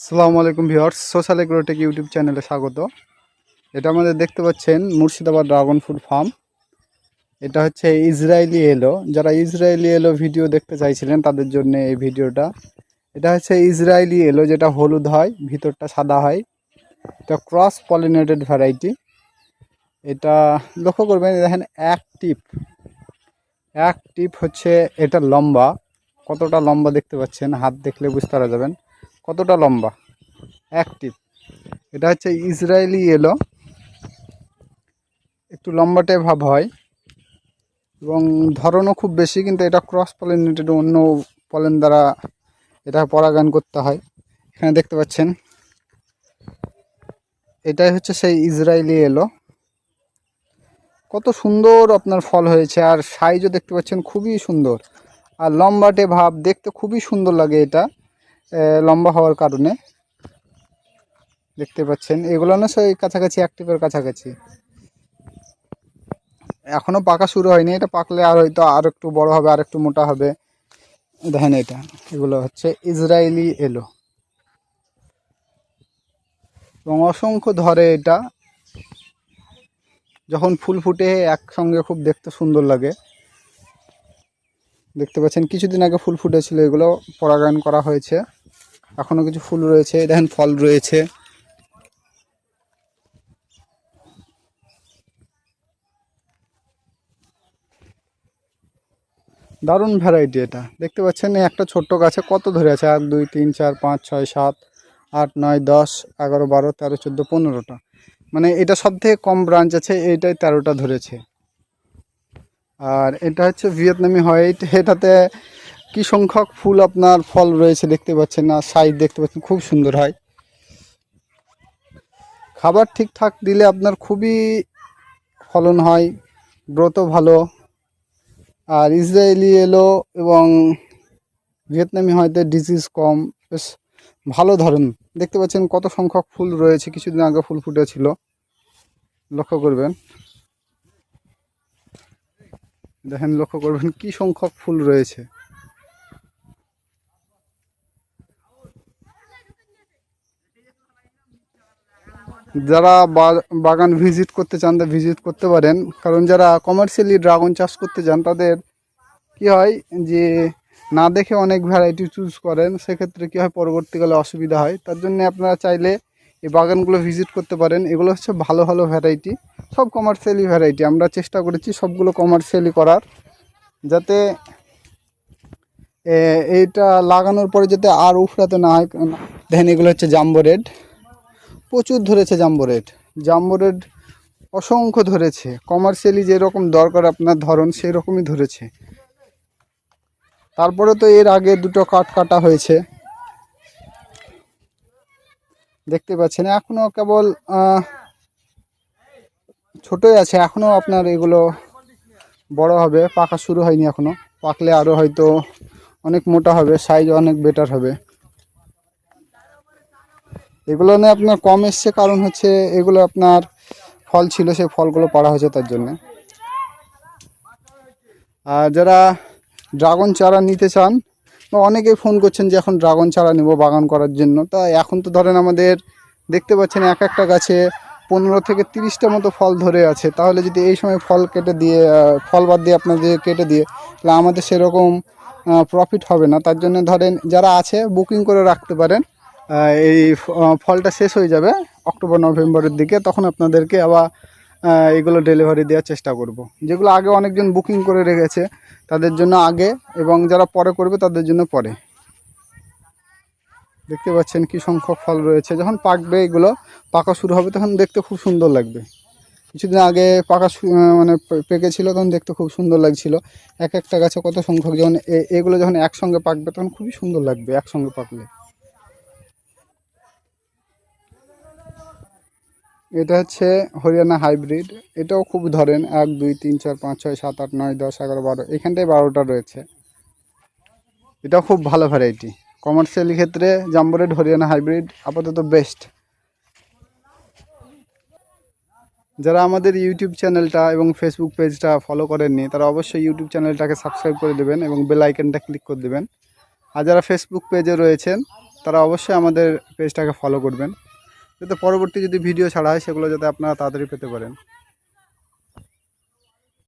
আসসালামু আলাইকুম viewers, social Agrotech YouTube চ্যানেলে স্বাগত। এটা আমাদের দেখতে পাচ্ছেন মুর্শিদাবাদ ড্রাগন ফ্রুট ফার্ম। এটা হচ্ছে ইসরায়েলি এলো। যারা ইসরায়েলি এলো ভিডিও দেখতে চাইছিলেন, তাদের জন্য এই ভিডিওটা। এটা হচ্ছে ইসরায়েলি এলো, যেটা হলুদ হয়, ভিতরটা সাদা হয়। এটা ক্রস পলিনেটেড ভ্যারাইটি। এটা লক্ষ্য করবেন দেখেন, এক টিপ। এক টিপ হচ্ছে, এটা লম্বা। কতটা লম্বা দেখতে পাচ্ছেন, হাত দেখলে বুঝতে পারা যাবেন। কতটা লম্বা? অ্যাক্টিভ এটা হচ্ছে ইসরায়েলি এলো একটু লম্বাটে ভাব হয়। এবং ধরনও খুব বেশি, কিন্তু এটা ক্রস পলিনেটেড অন্য পলেন দ্বারা এটা পরাগায়ন করতে হয়। এখানে দেখতে পাচ্ছেন। এটাই হচ্ছে সেই ইসরায়েলি এলো কত সুন্দর আপনার ফল হয়েছে, আর সাইজও দেখতে পাচ্ছেন খুবই সুন্দর। আর লম্বাটে ভাব, দেখতে খুবই সুন্দর লাগে এটা। লম্বা হওয়ার কারণে দেখতে পাচ্ছেন। এগুলো না সেই কাছাকাছি অ্যাক্টিভের কাছাকাছি। এখনও পাকা শুরু হয়নি। এটা পাকলে আর হয়তো আর একটু বড় হবে, আর একটু মোটা হবে। দেখেন এটা। এগুলো হচ্ছে ইসরায়েলি এলো। এবং অসংখ্য ধরে এটা। যখন ফুল ফুটে একসঙ্গে খুব দেখতে সুন্দর লাগে। দেখতে পাচ্ছেন, কিছুদিন আগে ফুল ফুটেছিল। এগুলো পরাগায়ন করা হয়েছে। এখনও কিছু ফুল রয়েছে, দেখেন ফল রয়েছে। দারুণ ভ্যারাইটি এটা। দেখতে পাচ্ছেন একটা ছোট্ট গাছে কত ধরে আছে? এক, দুই, তিন, চার, পাঁচ, ছয়, সাত, আট, নয়, দশ, এগারো, বারো, তেরো, চোদ্দ, পনেরোটা। মানে এটা সব থেকে কম ব্রাঞ্চ আছে, এইটাই তেরোটা ধরেছে। আর এটা হচ্ছে ভিয়েতনামি হোয়াইট এটাতে কি সংখ্যক ফুল আপনার ফল রয়েছে দেখতে পাচ্ছেন না সাইজ দেখতে পাচ্ছেন, খুব সুন্দর হয়। খাবার ঠিকঠাক দিলে আপনার খুবই ফলন হয় গ্রোথও ভালো। আর ইসরায়েলি এলো এবং ভিয়েতনামি হয়তো ডিজিজ কম, বেশ ভালো ধরন। দেখতে পাচ্ছেন কত সংখ্যক ফুল রয়েছে, কিছুদিন আগে ফুল ফুটেছিল। লক্ষ্য করবেন। দেখেন লক্ষ্য করবেন কি সংখ্যক ফুল রয়েছে। যারা বাগান ভিজিট করতে চান তা ভিজিট করতে পারেন, কারণ যারা কমার্শিয়ালি ড্রাগন চাষ করতে চান, তাদের কি হয় যে, না দেখে অনেক ভ্যারাইটি চুজ করেন, সেক্ষেত্রে কী হয় পরবর্তীকালে অসুবিধা হয়। তার জন্য আপনারা চাইলে এই বাগানগুলো ভিজিট করতে পারেন। এগুলো হচ্ছে ভালো ভালো ভ্যারাইটি সব কমার্শিয়ালি ভ্যারাইটি আমরা চেষ্টা করেছি সবগুলো কমার্শিয়ালি করার, যাতে এইটা লাগানোর পরে যাতে আর উফরাতে না হয়। দেখেন এগুলো হচ্ছে জাম্বো রেড। প্রচুর ধরেছে জাম্বো রেড। জাম্বো রেড অসংখ্য ধরেছে। কমার্শিয়ালি যেরকম দরকার আপনার ধরন সেই রকমই ধরেছে। তারপরে তো এর আগে দুটো কাট কাটা হয়েছে। দেখতে পাচ্ছেন, এখনও কেবল ছোটই আছে। এখনও আপনার এগুলো বড় হবে। পাকা শুরু হয়নি এখনও। পাকলে আরও হয়তো অনেক মোটা হবে সাইজ অনেক বেটার হবে। এগুলো নিয়ে আপনার কম এসছে, কারণ হচ্ছে এগুলো আপনার ফল ছিল, সেই ফলগুলো পাড়া হয়েছে তার জন্যে। আর যারা ড্রাগন চারা নিতে চান, বা অনেকেই ফোন করছেন যে এখন ড্রাগন চারা নেব বাগান করার জন্য। তা এখন তো ধরেন আমাদের দেখতে পাচ্ছেন এক একটা গাছে পনেরো থেকে তিরিশটা মতো ফল ধরে আছে। তাহলে যদি এই সময় ফল কেটে দিয়ে, ফল বাদ দিয়ে আপনাদের কেটে দিয়ে, তাহলে আমাদের সেরকম প্রফিট হবে না। তার জন্য ধরেন যারা আছে বুকিং করে রাখতে পারেন। এই ফলটা শেষ হয়ে যাবে অক্টোবর, নভেম্বরের দিকে, তখন আপনাদেরকে আবার এগুলো ডেলিভারি দেওয়ার চেষ্টা করব। যেগুলো আগে অনেকজন বুকিং করে রেখেছে, তাদের জন্য আগে এবং যারা পরে করবে, তাদের জন্য পরে। দেখতে পাচ্ছেন কি সংখ্যক ফল রয়েছে। যখন পাকবে এগুলো, পাকা শুরু হবে, তখন দেখতে খুব সুন্দর লাগবে। কিছুদিন আগে পাকা মানে পেকেছিল, তখন দেখতে খুব সুন্দর লাগছিল। এক একটা গাছে কত সংখ্যক, যখন এগুলো যখন একসঙ্গে পাকবে, তখন খুবই সুন্দর লাগবে একসঙ্গে পাকলে। এটা হচ্ছে হরিয়ানা হাইব্রিড। এটাও খুব ধরেন এক, দুই, তিন, চার, পাঁচ, ছয়, সাত, আট, নয়, দশ, এগারো, বারো, এখানটায় বারোটা রয়েছে। এটাও খুব ভালো ভ্যারাইটি কমার্শিয়ালি ক্ষেত্রে জাম্বোরেড হরিয়ানা হাইব্রিড আপাতত বেস্ট যারা আমাদের ইউটিউব চ্যানেলটা এবং ফেসবুক পেজটা ফলো করেননি, তারা অবশ্যই ইউটিউব চ্যানেলটাকে সাবস্ক্রাইব করে দেবেন এবং বেল আইকনটা ক্লিক করে দেবেন। আর যারা ফেসবুক পেজে রয়েছেন, তারা অবশ্যই আমাদের পেজটাকে ফলো করবেন। যাতে পরবর্তী যদি ভিডিও ছাড়া হয় সেগুলো যাতে আপনারা তাড়াতাড়ি পেতে পারেন।